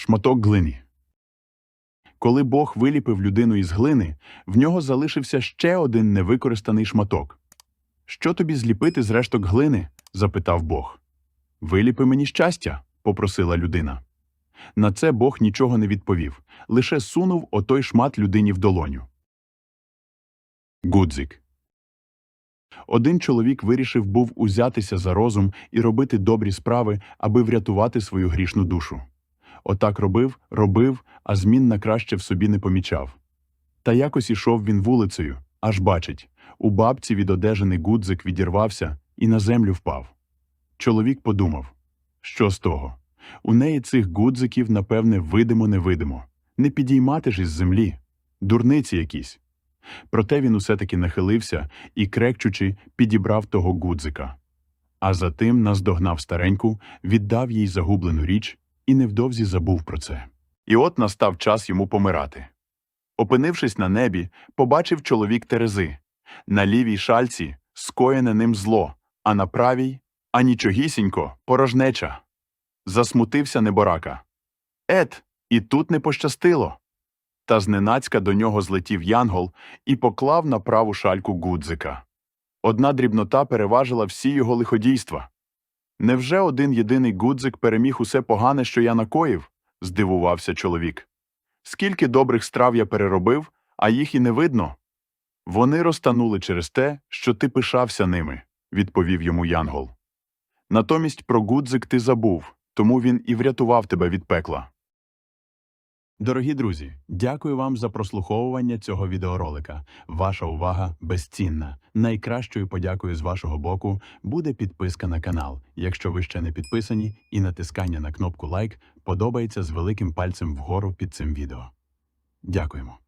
шматок глини. Коли Бог виліпив людину із глини, в нього залишився ще один невикористаний шматок. Що тобі зліпити з решток глини? запитав Бог. Виліпи мені щастя, попросила людина. На це Бог нічого не відповів, лише сунув отой шмат людині в долоню. Гудзик. Один чоловік вирішив був узятися за розум і робити добрі справи, аби врятувати свою грішну душу. Отак робив, робив, а змін на краще в собі не помічав. Та якось ішов він вулицею, аж бачить, у бабці відодежений гудзик відірвався і на землю впав. Чоловік подумав, що з того? У неї цих гудзиків, напевне, видимо-невидимо. Не підіймати ж із землі. Дурниці якісь. Проте він усе-таки нахилився і, крекчучи, підібрав того гудзика. А затим наздогнав стареньку, віддав їй загублену річ і невдовзі забув про це. І от настав час йому помирати. Опинившись на небі, побачив чоловік Терези. На лівій шальці скоєне ним зло, а на правій – анічогісінько, порожнеча. Засмутився неборака. Ет, і тут не пощастило. Та зненацька до нього злетів янгол і поклав на праву шальку гудзика. Одна дрібнота переважила всі його лиходійства. Невже один єдиний гудзик переміг усе погане, що я накоїв? здивувався чоловік. Скільки добрих страв я переробив, а їх і не видно. Вони розтанули через те, що ти пишався ними, відповів йому Янгол. Натомість про гудзик ти забув, тому він і врятував тебе від пекла. Дорогі друзі, дякую вам за прослуховування цього відеоролика. Ваша увага безцінна. Найкращою подякою з вашого боку буде підписка на канал, якщо ви ще не підписані, і натискання на кнопку лайк подобається з великим пальцем вгору під цим відео. Дякуємо.